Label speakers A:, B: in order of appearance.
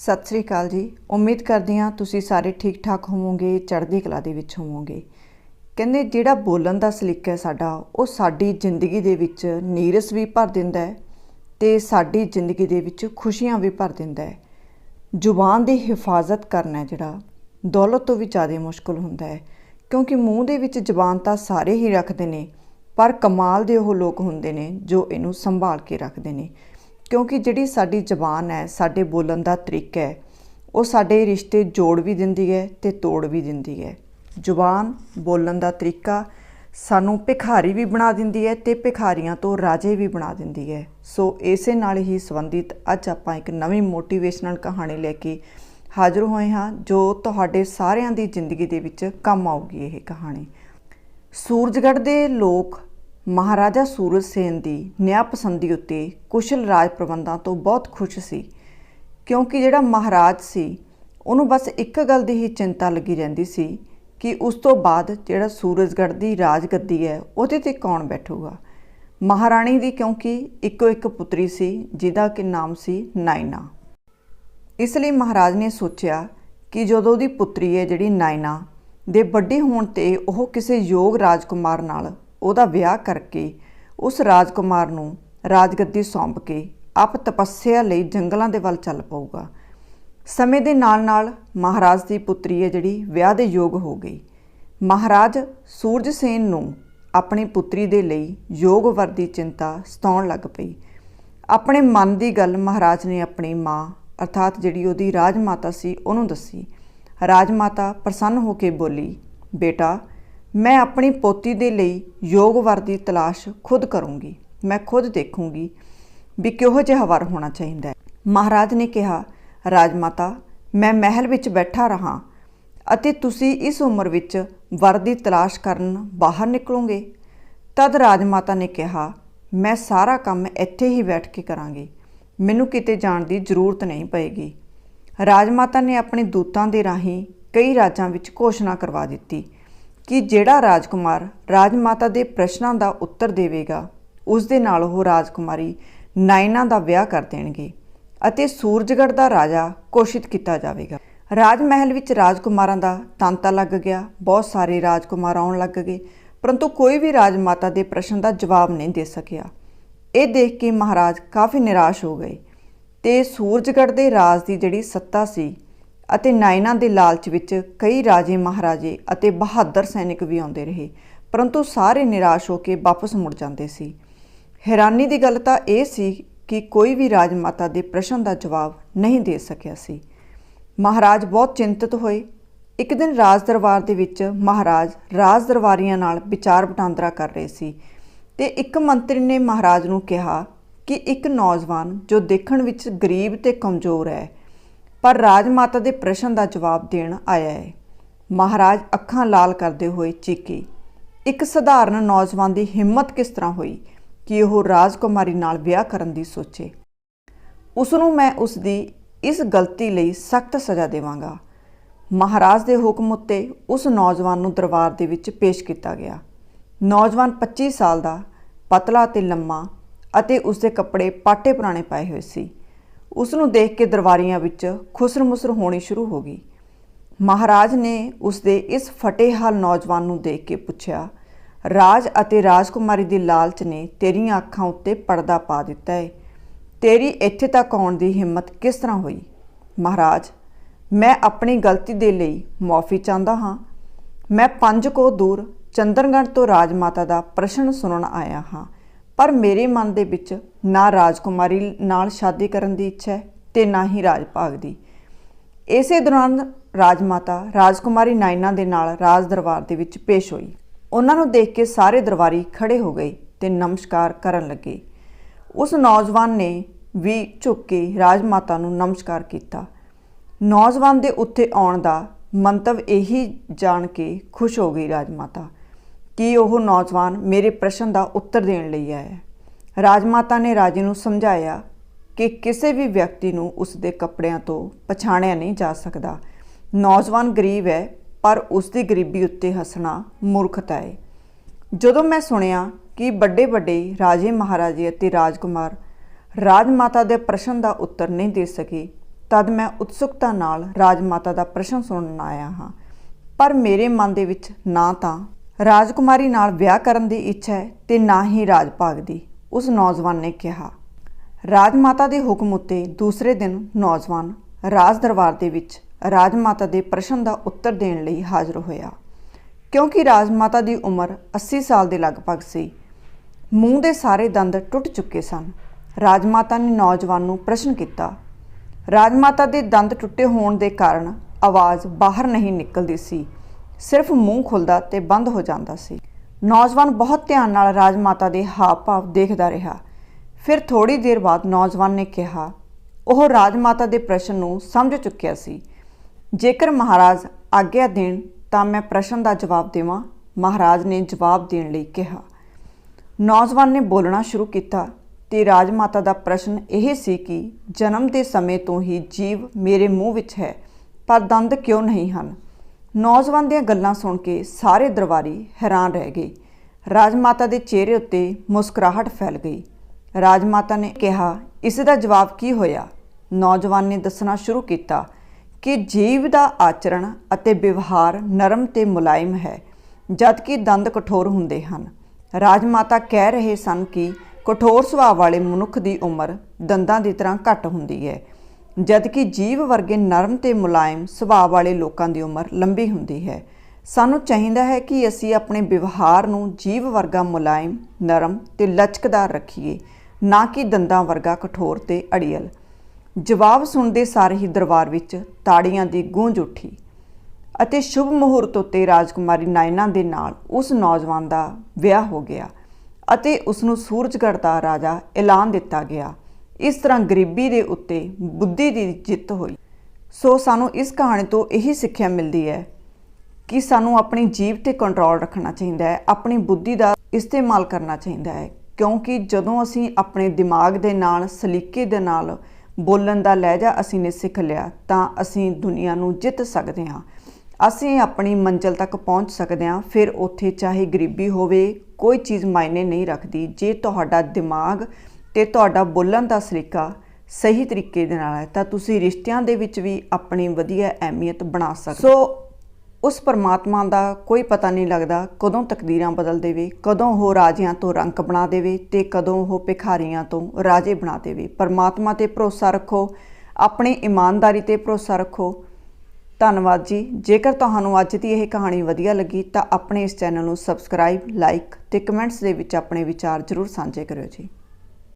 A: ਸਤਿ ਸ੍ਰੀ ਅਕਾਲ ਜੀ। ਉਮੀਦ ਕਰਦੀ ਹਾਂ ਤੁਸੀਂ ਸਾਰੇ ਠੀਕ ਠਾਕ ਹੋਵੋਗੇ, ਚੜ੍ਹਦੀ ਕਲਾ ਦੇ ਵਿੱਚ ਹੋਵੋਗੇ। ਕਹਿੰਦੇ, ਜਿਹੜਾ ਬੋਲਣ ਦਾ ਸਲੀਕਾ ਹੈ ਸਾਡਾ, ਉਹ ਸਾਡੀ ਜ਼ਿੰਦਗੀ ਦੇ ਵਿੱਚ ਨੀਰਸ ਵੀ ਭਰ ਦਿੰਦਾ ਹੈ ਤੇ ਸਾਡੀ ਜ਼ਿੰਦਗੀ ਦੇ ਵਿੱਚ ਖੁਸ਼ੀਆਂ ਵੀ ਭਰ ਦਿੰਦਾ ਹੈ। ਜ਼ੁਬਾਨ ਦੀ ਹਿਫਾਜ਼ਤ ਕਰਨਾ ਜਿਹੜਾ, ਦੌਲਤ ਤੋਂ ਵੀ ਜ਼ਿਆਦਾ ਮੁਸ਼ਕਲ ਹੁੰਦਾ ਹੈ। ਕਿਉਂਕਿ ਮੂੰਹ ਦੇ ਵਿੱਚ ਜ਼ੁਬਾਨ ਤਾਂ ਸਾਰੇ ਹੀ ਰੱਖਦੇ ਨੇ, ਪਰ ਕਮਾਲ ਦੇ ਉਹ ਲੋਕ ਹੁੰਦੇ ਨੇ ਜੋ ਇਹਨੂੰ ਸੰਭਾਲ ਕੇ ਰੱਖਦੇ ਨੇ। ਕਿਉਂਕਿ ਜਿਹੜੀ ਸਾਡੀ ਜ਼ਬਾਨ ਹੈ, ਸਾਡੇ ਬੋਲਣ ਦਾ ਤਰੀਕਾ ਹੈ, ਉਹ ਸਾਡੇ ਰਿਸ਼ਤੇ ਜੋੜ ਵੀ ਦਿੰਦੀ ਹੈ ਤੇ ਤੋੜ ਵੀ ਦਿੰਦੀ ਹੈ। ਜ਼ੁਬਾਨ ਬੋਲਣ ਦਾ ਤਰੀਕਾ ਸਾਨੂੰ ਭਿਖਾਰੀ ਵੀ ਬਣਾ ਦਿੰਦੀ ਹੈ ਤੇ ਭਿਖਾਰੀਆਂ ਤੋਂ ਰਾਜੇ ਵੀ ਬਣਾ ਦਿੰਦੀ ਹੈ। ਸੋ ਇਸੇ ਨਾਲ ਹੀ ਸੰਬੰਧਿਤ ਅੱਜ ਆਪਾਂ ਇੱਕ ਨਵੀਂ ਮੋਟੀਵੇਸ਼ਨਲ ਕਹਾਣੀ ਲੈ ਕੇ ਹਾਜ਼ਰ ਹੋਏ ਹਾਂ, ਜੋ ਤੁਹਾਡੇ ਸਾਰਿਆਂ ਦੀ ਜ਼ਿੰਦਗੀ ਦੇ ਵਿੱਚ ਕੰਮ ਆਊਗੀ ਇਹ ਕਹਾਣੀ। ਸੂਰਜਗੜ੍ਹ ਦੇ ਲੋਕ ਮਹਾਰਾਜਾ ਸੂਰਜ ਸੇਨ ਦੀ ਨਿਆਂ ਪਸੰਦੀ ਉੱਤੇ ਕੁਸ਼ਲ ਰਾਜ ਪ੍ਰਬੰਧਾਂ ਤੋਂ ਬਹੁਤ ਖੁਸ਼ ਸੀ, ਕਿਉਂਕਿ ਜਿਹੜਾ ਮਹਾਰਾਜ ਸੀ, ਉਹਨੂੰ ਬਸ ਇੱਕ ਗੱਲ ਦੀ ਹੀ ਚਿੰਤਾ ਲੱਗੀ ਰਹਿੰਦੀ ਸੀ ਕਿ ਉਸ ਤੋਂ ਬਾਅਦ ਜਿਹੜਾ ਸੂਰਜਗੜ੍ਹ ਦੀ ਰਾਜਗੱਦੀ ਹੈ, ਉਹਦੇ ਤੇ ਕੌਣ ਬੈਠੂਗਾ? ਮਹਾਰਾਣੀ ਦੀ ਕਿਉਂਕਿ ਇੱਕੋ ਇੱਕ ਪੁੱਤਰੀ ਸੀ, ਜਿਹਦਾ ਕਿ ਨਾਮ ਸੀ ਨਾਇਨਾ। ਇਸ ਲਈ ਮਹਾਰਾਜ ਨੇ ਸੋਚਿਆ ਕਿ ਜਦੋਂ ਉਹਦੀ ਪੁੱਤਰੀ ਹੈ ਜਿਹੜੀ ਨਾਇਨਾ, ਦੇ ਵੱਡੇ ਹੋਣ ਤੇ ਉਹ ਕਿਸੇ ਯੋਗ ਰਾਜਕੁਮਾਰ ਨਾਲ ਉਹਦਾ ਵਿਆਹ ਕਰਕੇ ਉਸ ਰਾਜਕੁਮਾਰ ਨੂੰ ਰਾਜਗੱਦੀ ਸੌਂਪ ਕੇ ਆਪ ਤਪੱਸਿਆ ਲਈ ਜੰਗਲਾਂ ਦੇ ਵੱਲ ਚੱਲ ਪਊਗਾ। ਸਮੇਂ ਦੇ ਨਾਲ-ਨਾਲ ਮਹਾਰਾਜ ਦੀ ਪੁੱਤਰੀ ਹੈ ਜਿਹੜੀ, ਵਿਆਹ ਦੇ ਯੋਗ ਹੋ ਗਈ। ਮਹਾਰਾਜ ਸੂਰਜ ਸੇਨ ਨੂੰ ਆਪਣੀ ਪੁੱਤਰੀ ਦੇ ਲਈ ਯੋਗ ਵਰ ਦੀ ਚਿੰਤਾ ਸਤਾਉਣ ਲੱਗ ਪਈ। ਆਪਣੇ ਮਨ ਦੀ ਗੱਲ ਮਹਾਰਾਜ ਨੇ ਆਪਣੀ ਮਾਂ, ਅਰਥਾਤ ਜਿਹੜੀ ਉਹਦੀ ਰਾਜ ਮਾਤਾ ਸੀ, ਉਹਨੂੰ ਦੱਸੀ। ਰਾਜ ਮਾਤਾ ਪ੍ਰਸੰਨ ਹੋ ਕੇ ਬੋਲੀ, ਬੇਟਾ ਮੈਂ ਆਪਣੀ ਪੋਤੀ ਦੇ ਲਈ ਯੋਗ ਵਰ ਦੀ ਤਲਾਸ਼ ਖੁਦ ਕਰੂੰਗੀ। ਮੈਂ ਖੁਦ ਦੇਖੂੰਗੀ ਵੀ ਕਿਹੋ ਜਿਹਾ ਵਰ ਹੋਣਾ ਚਾਹੀਦਾ ਹੈ। ਮਹਾਰਾਜ ਨੇ ਕਿਹਾ ਰਾਜ ਮਾਤਾ ਮੈਂ ਮਹਿਲ ਵਿੱਚ ਬੈਠਾ ਰਹਾ ਅਤੇ ਤੁਸੀਂ ਇਸ ਉਮਰ ਵਿੱਚ ਵਰ ਦੀ ਤਲਾਸ਼ ਕਰਨ ਬਾਹਰ ਨਿਕਲੋਗੇ। ਤਦ ਰਾਜ ਮਾਤਾ ਨੇ ਕਿਹਾ, ਮੈਂ ਸਾਰਾ ਕੰਮ ਇੱਥੇ ਹੀ ਬੈਠ ਕੇ ਕਰਾਂਗੀ। ਮੈਨੂੰ ਕਿਤੇ ਜਾਣ ਦੀ ਜ਼ਰੂਰਤ ਨਹੀਂ ਪਏਗੀ। ਰਾਜਮਾਤਾ ਨੇ ਆਪਣੇ ਦੂਤਾਂ ਦੇ ਰਾਹੀਂ ਕਈ ਰਾਜਾਂ ਵਿੱਚ ਘੋਸ਼ਣਾ ਕਰਵਾ ਦਿੱਤੀ। ਕਿ ਜਿਹੜਾ ਰਾਜਕੁਮਾਰ ਰਾਜਮਾਤਾ ਦੇ ਪ੍ਰਸ਼ਨਾਂ ਦਾ ਉੱਤਰ ਦੇਵੇਗਾ, ਉਸ ਦੇ ਨਾਲ ਉਹ ਰਾਜਕੁਮਾਰੀ ਨਾਇਨਾ ਦਾ ਵਿਆਹ ਕਰ ਦੇਣਗੇ ਅਤੇ ਸੂਰਜਗੜ੍ਹ ਦਾ ਰਾਜਾ ਘੋਸ਼ਿਤ ਕੀਤਾ ਜਾਵੇਗਾ। ਰਾਜ ਮਹਿਲ ਵਿੱਚ ਰਾਜਕੁਮਾਰਾਂ ਦਾ ਤਾਂਤਾ ਲੱਗ ਗਿਆ, ਬਹੁਤ ਸਾਰੇ ਰਾਜਕੁਮਾਰ ਆਉਣ ਲੱਗ ਗਏ, ਪਰੰਤੂ ਕੋਈ ਵੀ ਰਾਜਮਾਤਾ ਦੇ ਪ੍ਰਸ਼ਨ ਦਾ ਜਵਾਬ ਨਹੀਂ ਦੇ ਸਕਿਆ। ਇਹ ਦੇਖ ਕੇ ਮਹਾਰਾਜ ਕਾਫੀ ਨਿਰਾਸ਼ ਹੋ ਗਏ ਤੇ ਸੂਰਜਗੜ੍ਹ ਦੇ ਰਾਜ ਦੀ ਜਿਹੜੀ ਸੱਤਾ ਸੀ ਅਤੇ ਨਾਇਨਾ ਦੇ ਲਾਲਚ ਵਿੱਚ ਕਈ ਰਾਜੇ ਮਹਾਰਾਜੇ ਅਤੇ ਬਹਾਦਰ ਸੈਨਿਕ ਵੀ ਆਉਂਦੇ ਰਹੇ, ਪਰੰਤੂ ਸਾਰੇ ਨਿਰਾਸ਼ ਹੋ ਕੇ ਵਾਪਸ ਮੁੜ ਜਾਂਦੇ ਸੀ। ਹੈਰਾਨੀ ਦੀ ਗੱਲ ਤਾਂ ਇਹ ਸੀ ਕਿ ਕੋਈ ਵੀ ਰਾਜ ਮਾਤਾ ਦੇ ਪ੍ਰਸ਼ਨ ਦਾ ਜਵਾਬ ਨਹੀਂ ਦੇ ਸਕਿਆ ਸੀ। ਮਹਾਰਾਜ ਬਹੁਤ ਚਿੰਤਤ ਹੋਏ। ਇੱਕ ਦਿਨ ਰਾਜ ਦਰਬਾਰ ਦੇ ਵਿੱਚ ਮਹਾਰਾਜ ਰਾਜ ਦਰਬਾਰੀਆਂ ਨਾਲ ਵਿਚਾਰ ਵਟਾਂਦਰਾ ਕਰ ਰਹੇ ਸੀ ਤੇ ਇੱਕ ਮੰਤਰੀ ਨੇ ਮਹਾਰਾਜ ਨੂੰ ਕਿਹਾ ਕਿ ਇੱਕ ਨੌਜਵਾਨ ਜੋ ਦੇਖਣ ਵਿੱਚ ਗਰੀਬ ਤੇ ਕਮਜ਼ੋਰ ਹੈ ਪਰ ਰਾਜ ਮਾਤਾ ਦੇ ਪ੍ਰਸ਼ਨ ਦਾ ਜਵਾਬ ਦੇਣ ਆਇਆ ਹੈ ਮਹਾਰਾਜ ਅੱਖਾਂ ਲਾਲ ਕਰਦੇ ਹੋਏ ਚੀਕੀ। ਇੱਕ ਸਧਾਰਨ ਨੌਜਵਾਨ ਦੀ ਹਿੰਮਤ ਕਿਸ ਤਰ੍ਹਾਂ ਹੋਈ ਕਿ ਉਹ ਰਾਜਕੁਮਾਰੀ ਨਾਲ ਵਿਆਹ ਕਰਨ ਦੀ ਸੋਚੇ? ਉਸ ਨੂੰ ਮੈਂ ਉਸ ਦੀ ਇਸ ਗਲਤੀ ਲਈ ਸਖਤ ਸਜ਼ਾ ਦੇਵਾਂਗਾ। ਮਹਾਰਾਜ ਦੇ ਹੁਕਮ ਉੱਤੇ ਉਸ ਨੌਜਵਾਨ ਨੂੰ ਦਰਬਾਰ ਦੇ ਵਿੱਚ ਪੇਸ਼ ਕੀਤਾ ਗਿਆ। ਨੌਜਵਾਨ 25 ਸਾਲ ਦਾ, ਪਤਲਾ ਤੇ ਲੰਮਾ ਅਤੇ ਉਸ ਦੇ ਕੱਪੜੇ ਪਾਟੇ ਪੁਰਾਣੇ ਪਾਏ ਹੋਏ ਸੀ। ਉਸ ਨੂੰ ਦੇਖ ਕੇ ਦਰਬਾਰੀਆਂ ਵਿੱਚ ਖੁਸਰ-ਮੁਸਰ ਹੋਣੀ ਸ਼ੁਰੂ ਹੋ ਗਈ। ਮਹਾਰਾਜ ਨੇ ਉਸ ਦੇ ਇਸ ਫਟੇਹਾਲ ਨੌਜਵਾਨ ਨੂੰ ਦੇਖ ਕੇ ਪੁੱਛਿਆ, ਰਾਜ ਅਤੇ ਰਾਜਕੁਮਾਰੀ ਦੀ ਲਾਲਚ ਨੇ ਤੇਰੀਆਂ ਅੱਖਾਂ ਉੱਤੇ ਪਰਦਾ ਪਾ ਦਿੱਤਾ ਹੈ ਤੇਰੀ ਇੱਥੇ ਤੱਕ ਆਉਣ ਦੀ ਹਿੰਮਤ ਕਿਸ ਤਰ੍ਹਾਂ ਹੋਈ? ਮਹਾਰਾਜ, ਮੈਂ ਆਪਣੀ ਗਲਤੀ ਦੇ ਲਈ ਮਾਫੀ ਚਾਹੁੰਦਾ ਹਾਂ। ਮੈਂ ਪੰਜ ਕੋ ਦੂਰ ਚੰਦਰਗੜ੍ਹ ਤੋਂ ਰਾਜਮਾਤਾ ਦਾ ਪ੍ਰਸ਼ਨ ਸੁਣਨ ਆਇਆ ਹਾਂ। ਪਰ ਮੇਰੇ ਮਨ ਦੇ ਵਿੱਚ ਨਾ ਰਾਜਕੁਮਾਰੀ ਨਾਲ ਸ਼ਾਦੀ ਕਰਨ ਦੀ ਇੱਛਾ ਹੈ ਤੇ ਨਾ ਹੀ ਰਾਜ ਭਾਗ ਦੀ। ਇਸੇ ਦੌਰਾਨ ਰਾਜਮਾਤਾ ਰਾਜਕੁਮਾਰੀ ਨਾਇਨਾ ਦੇ ਨਾਲ ਰਾਜ ਦਰਬਾਰ ਦੇ ਵਿੱਚ ਪੇਸ਼ ਹੋਈ। ਉਹਨਾਂ ਨੂੰ ਦੇਖ ਕੇ ਸਾਰੇ ਦਰਬਾਰੀ ਖੜੇ ਹੋ ਗਏ ਤੇ ਨਮਸਕਾਰ ਕਰਨ ਲੱਗੇ। ਉਸ ਨੌਜਵਾਨ ਨੇ ਵੀ ਝੁੱਕ ਕੇ ਰਾਜਮਾਤਾ ਨੂੰ ਨਮਸਕਾਰ ਕੀਤਾ। ਨੌਜਵਾਨ ਦੇ ਉੱਤੇ ਆਉਣ ਦਾ ਮੰਤਵ ਇਹੀ ਜਾਣ ਕੇ ਖੁਸ਼ ਹੋ ਗਈ ਰਾਜਮਾਤਾ। ਕਿ ਉਹ ਨੌਜਵਾਨ ਮੇਰੇ ਪ੍ਰਸ਼ਨ ਦਾ ਉੱਤਰ ਦੇਣ ਲਈ ਆਇਆ ਹੈ ਰਾਜਮਾਤਾ ਨੇ ਰਾਜੇ ਨੂੰ ਸਮਝਾਇਆ ਕਿ ਕਿਸੇ ਵੀ ਵਿਅਕਤੀ ਨੂੰ ਉਸ ਦੇ ਕੱਪੜਿਆਂ ਤੋਂ ਪਛਾਣਿਆ ਨਹੀਂ ਜਾ ਸਕਦਾ। ਨੌਜਵਾਨ ਗਰੀਬ ਹੈ, ਪਰ ਉਸ ਦੀ ਗਰੀਬੀ ਉੱਤੇ ਹੱਸਣਾ ਮੂਰਖਤਾ ਹੈ। ਜਦੋਂ ਮੈਂ ਸੁਣਿਆ ਕਿ ਵੱਡੇ ਵੱਡੇ ਰਾਜੇ ਮਹਾਰਾਜੇ ਅਤੇ ਰਾਜਕੁਮਾਰ ਰਾਜਮਾਤਾ ਦੇ ਪ੍ਰਸ਼ਨ ਦਾ ਉੱਤਰ ਨਹੀਂ ਦੇ ਸਕੇ, ਤਦ ਮੈਂ ਉਤਸੁਕਤਾ ਨਾਲ ਰਾਜਮਾਤਾ ਦਾ ਪ੍ਰਸ਼ਨ ਸੁਣਨ ਆਇਆ ਹਾਂ। ਪਰ ਮੇਰੇ ਮਨ ਦੇ ਵਿੱਚ ਨਾ ਤਾਂ ਰਾਜਕੁਮਾਰੀ ਨਾਲ ਵਿਆਹ ਕਰਨ ਦੀ ਇੱਛਾ ਹੈ ਤੇ ਨਾ ਹੀ ਰਾਜ ਭਾਗ ਦੀ, ਉਸ ਨੌਜਵਾਨ ਨੇ ਕਿਹਾ। ਰਾਜਮਾਤਾ ਦੇ ਹੁਕਮ ਉੱਤੇ ਦੂਸਰੇ ਦਿਨ ਨੌਜਵਾਨ ਰਾਜ ਦਰਬਾਰ ਦੇ ਵਿੱਚ ਰਾਜਮਾਤਾ ਦੇ ਪ੍ਰਸ਼ਨ ਦਾ ਉੱਤਰ ਦੇਣ ਲਈ ਹਾਜ਼ਰ ਹੋਇਆ। ਕਿਉਂਕਿ ਰਾਜਮਾਤਾ ਦੀ ਉਮਰ 80 ਸਾਲ ਦੇ ਲਗਭਗ ਸੀ, ਮੂੰਹ ਦੇ ਸਾਰੇ ਦੰਦ ਟੁੱਟ ਚੁੱਕੇ ਸਨ। ਰਾਜਮਾਤਾ ਨੇ ਨੌਜਵਾਨ ਨੂੰ ਪ੍ਰਸ਼ਨ ਕੀਤਾ। ਰਾਜਮਾਤਾ ਦੇ ਦੰਦ ਟੁੱਟੇ ਹੋਣ ਦੇ ਕਾਰਨ ਆਵਾਜ਼ ਬਾਹਰ ਨਹੀਂ ਨਿਕਲਦੀ ਸੀ। ਸਿਰਫ ਮੂੰਹ ਖੁੱਲਦਾ ਤੇ ਬੰਦ ਹੋ ਜਾਂਦਾ ਸੀ। ਨੌਜਵਾਨ ਬਹੁਤ ਧਿਆਨ ਨਾਲ ਰਾਜਮਾਤਾ ਦੇ ਹਾਵ-ਭਾਵ ਦੇਖਦਾ ਰਿਹਾ। ਫਿਰ ਥੋੜੀ ਦੇਰ ਬਾਅਦ ਨੌਜਵਾਨ ਨੇ ਕਿਹਾ, ਉਹ ਰਾਜਮਾਤਾ ਦੇ ਪ੍ਰਸ਼ਨ ਨੂੰ ਸਮਝ ਚੁੱਕਿਆ ਸੀ। ਜੇਕਰ ਮਹਾਰਾਜ ਆਗਿਆ ਦੇਣ ਤਾਂ ਮੈਂ ਪ੍ਰਸ਼ਨ ਦਾ ਜਵਾਬ ਦੇਵਾਂ, ਮਹਾਰਾਜ ਨੇ ਜਵਾਬ ਦੇਣ ਲਈ ਕਿਹਾ। ਨੌਜਵਾਨ ਨੇ ਬੋਲਣਾ ਸ਼ੁਰੂ ਕੀਤਾ ਤੇ ਰਾਜਮਾਤਾ ਦਾ ਪ੍ਰਸ਼ਨ ਇਹ ਸੀ ਕਿ ਜਨਮ ਦੇ ਸਮੇਂ ਤੋਂ ਹੀ ਜੀਵ ਮੇਰੇ ਮੂੰਹ ਵਿੱਚ ਹੈ, ਪਰ ਦੰਦ ਕਿਉਂ ਨਹੀਂ ਹਨ? ਨੌਜਵਾਨ ਦੀਆਂ ਗੱਲਾਂ ਸੁਣ ਕੇ ਸਾਰੇ ਦਰਬਾਰੀ ਹੈਰਾਨ ਰਹਿ ਗਏ। ਰਾਜਮਾਤਾ ਦੇ ਚਿਹਰੇ ਉੱਤੇ ਮੁਸਕਰਾਹਟ ਫੈਲ ਗਈ। ਰਾਜਮਾਤਾ ਨੇ ਕਿਹਾ, ਇਸ ਦਾ ਜਵਾਬ ਕੀ ਹੋਇਆ? ਨੌਜਵਾਨ ਨੇ ਦੱਸਣਾ ਸ਼ੁਰੂ ਕੀਤਾ ਕਿ ਜੀਵ ਦਾ ਆਚਰਣ ਅਤੇ ਵਿਵਹਾਰ ਨਰਮ ਤੇ ਮੁਲਾਇਮ ਹੈ ਜਦਕਿ ਦੰਦ ਕਠੋਰ ਹੁੰਦੇ ਹਨ। ਰਾਜਮਾਤਾ ਕਹਿ ਰਹੇ ਸਨ ਕਿ ਕਠੋਰ ਸੁਭਾਅ ਵਾਲੇ ਮਨੁੱਖ ਦੀ ਉਮਰ ਦੰਦਾਂ ਦੀ ਤਰ੍ਹਾਂ ਘੱਟ ਹੁੰਦੀ ਹੈ। ਜਦਕਿ ਜੀਵ ਵਰਗੇ ਨਰਮ ਤੇ ਮੁਲਾਇਮ ਸੁਭਾਅ ਵਾਲੇ ਲੋਕਾਂ ਦੀ ਉਮਰ ਲੰਬੀ ਹੁੰਦੀ ਹੈ। ਸਾਨੂੰ ਚਾਹੀਦਾ ਹੈ ਕਿ ਅਸੀਂ ਆਪਣੇ ਵਿਵਹਾਰ ਨੂੰ ਜੀਵ ਵਰਗਾ ਮੁਲਾਇਮ, ਨਰਮ ਤੇ ਲਚਕਦਾਰ ਰੱਖੀਏ, ਨਾ ਕਿ ਦੰਦਾਂ ਵਰਗਾ ਕਠੋਰ ਤੇ ਅੜੀਅਲ। ਜਵਾਬ ਸੁਣਦੇ ਸਾਰੇ ਹੀ ਦਰਬਾਰ ਵਿੱਚ ਤਾੜੀਆਂ ਦੀ ਗੂੰਜ ਉੱਠੀ ਅਤੇ ਸ਼ੁਭ ਮੁਹੂਰਤ ਉੱਤੇ ਰਾਜਕੁਮਾਰੀ ਨਾਇਨਾ ਦੇ ਨਾਲ ਉਸ ਨੌਜਵਾਨ ਦਾ ਵਿਆਹ ਹੋ ਗਿਆ ਅਤੇ ਉਸ ਨੂੰ ਸੂਰਜਗੜ੍ਹ ਦਾ ਰਾਜਾ ਐਲਾਨ ਦਿੱਤਾ ਗਿਆ। ਇਸ ਤਰ੍ਹਾਂ ਗਰੀਬੀ ਦੇ ਉੱਤੇ ਬੁੱਧੀ ਦੀ ਜਿੱਤ ਹੋਈ। ਸੋ ਸਾਨੂੰ ਇਸ ਕਹਾਣੀ ਤੋਂ ਇਹੀ ਸਿੱਖਿਆ ਮਿਲਦੀ ਹੈ ਕਿ ਸਾਨੂੰ ਆਪਣੀ ਜੀਭ ਤੇ ਕੰਟਰੋਲ ਰੱਖਣਾ ਚਾਹੀਦਾ ਹੈ, ਆਪਣੀ ਬੁੱਧੀ ਦਾ ਇਸਤੇਮਾਲ ਕਰਨਾ ਚਾਹੀਦਾ ਹੈ। ਕਿਉਂਕਿ ਜਦੋਂ ਅਸੀਂ ਆਪਣੇ ਦਿਮਾਗ ਦੇ ਨਾਲ, ਸਲੀਕੇ ਦੇ ਨਾਲ ਬੋਲਣ ਦਾ ਲਹਿਜਾ ਅਸੀਂ ਨੇ ਸਿੱਖ ਲਿਆ, ਤਾਂ ਅਸੀਂ ਦੁਨੀਆ ਨੂੰ ਜਿੱਤ ਸਕਦੇ ਹਾਂ। ਅਸੀਂ ਆਪਣੀ ਮੰਜ਼ਿਲ ਤੱਕ ਪਹੁੰਚ ਸਕਦੇ ਹਾਂ। ਫਿਰ ਉੱਥੇ ਚਾਹੇ ਗਰੀਬੀ ਹੋਵੇ, ਕੋਈ ਚੀਜ਼ ਮਾਇਨੇ ਨਹੀਂ ਰੱਖਦੀ। ਜੇ ਤੁਹਾਡਾ ਦਿਮਾਗ ਤੇ ਤੁਹਾਡਾ ਬੋਲਣ ਦਾ ਸਲੀਕਾ ਸਹੀ ਤਰੀਕੇ ਦੇ ਨਾਲ ਹੈ, ਤਾਂ ਤੁਸੀਂ ਰਿਸ਼ਤਿਆਂ ਦੇ ਵਿੱਚ ਵੀ ਆਪਣੀ ਵਧੀਆ ਅਹਿਮੀਅਤ ਬਣਾ ਸਕਦੇ ਸੋ ਉਸ ਪਰਮਾਤਮਾ ਦਾ ਕੋਈ ਪਤਾ ਨਹੀਂ ਲੱਗਦਾ ਕਦੋਂ ਤਕਦੀਰਾਂ ਬਦਲ ਦੇਵੇ, ਕਦੋਂ ਉਹ ਰਾਜਿਆਂ ਤੋਂ ਰੰਕ ਬਣਾ ਦੇਵੇ ਤੇ ਕਦੋਂ ਉਹ ਭਿਖਾਰੀਆਂ ਤੋਂ ਰਾਜੇ ਬਣਾ ਦੇਵੇ। ਪਰਮਾਤਮਾ ਤੇ ਭਰੋਸਾ ਰੱਖੋ, ਆਪਣੀ ਇਮਾਨਦਾਰੀ ਤੇ ਭਰੋਸਾ ਰੱਖੋ। ਧੰਨਵਾਦ ਜੀ। ਜੇਕਰ ਤੁਹਾਨੂੰ ਅੱਜ ਦੀ ਇਹ ਕਹਾਣੀ ਵਧੀਆ ਲੱਗੀ ਤਾਂ ਆਪਣੇ ਇਸ ਚੈਨਲ ਨੂੰ ਸਬਸਕ੍ਰਾਈਬ, ਲਾਈਕ ਤੇ ਕਮੈਂਟਸ ਦੇ ਵਿੱਚ ਆਪਣੇ ਵਿਚਾਰ ਜ਼ਰੂਰ ਸਾਂਝੇ ਕਰਿਓ ਜੀ।